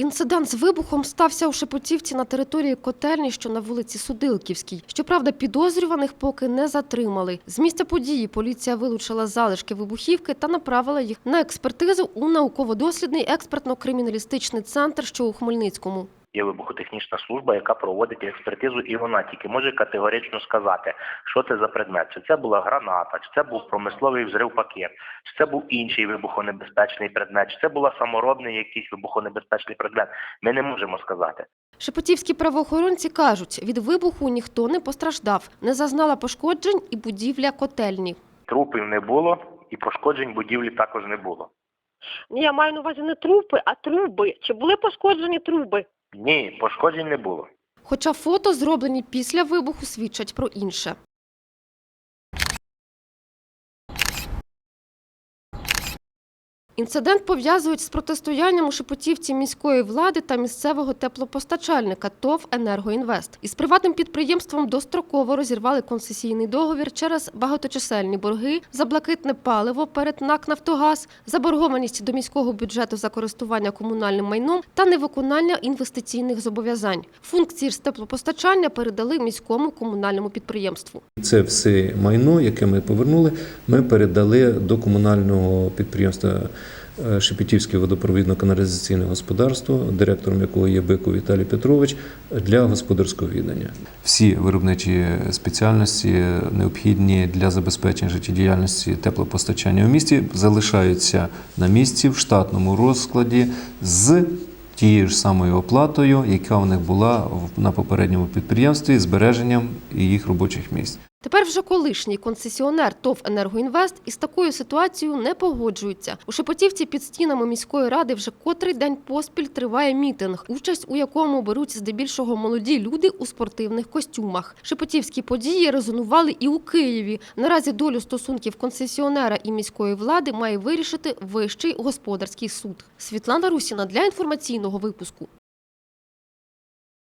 Інцидент з вибухом стався у Шепотівці на території котельні, що на вулиці Судилківській. Щоправда, підозрюваних поки не затримали. З місця події поліція вилучила залишки вибухівки та направила їх на експертизу у науково-дослідний експертно-криміналістичний центр, що у Хмельницькому. Є вибухотехнічна служба, яка проводить експертизу, і вона тільки може категорично сказати, що це за предмет. Чи це була граната, чи це був промисловий взрив пакет, чи це був інший вибухонебезпечний предмет, чи це була саморобний якийсь вибухонебезпечний предмет. Ми не можемо сказати. Шепотівські правоохоронці кажуть, від вибуху ніхто не постраждав, не зазнала пошкоджень і будівля котельні. Трупів не було, і пошкоджень будівлі також не було. Ні, я маю на увазі не трупи, а труби. Чи були пошкоджені труби? Ні, пошкоджень не було. Хоча фото, зроблені після вибуху, свідчать про інше. Інцидент пов'язують з протистоянням у Шепотівці міської влади та місцевого теплопостачальника ТОВ «Енергоінвест». Із приватним підприємством достроково розірвали концесійний договір через багаточисельні борги за блакитне паливо перед НАК «Нафтогаз», заборгованість до міського бюджету за користування комунальним майном та невиконання інвестиційних зобов'язань. Функції ж теплопостачання передали міському комунальному підприємству. Це все майно, яке ми повернули, ми передали до комунального підприємства Шепетівське водопровідно-каналізаційне господарство, директором якого є Биков Віталій Петрович, для господарського віддання. Всі виробничі спеціальності, необхідні для забезпечення життєдіяльності теплопостачання у місті, залишаються на місці в штатному розкладі з тією ж самою оплатою, яка у них була в- на попередньому підприємстві, збереженням їх робочих місць. Тепер вже колишній концесіонер ТОВ «Енергоінвест» із такою ситуацією не погоджується. У Шепотівці під стінами міської ради вже котрий день поспіль триває мітинг, участь у якому беруть здебільшого молоді люди у спортивних костюмах. Шепотівські події резонували і у Києві. Наразі долю стосунків концесіонера і міської влади має вирішити Вищий господарський суд. Світлана Русіна для інформаційного випуску.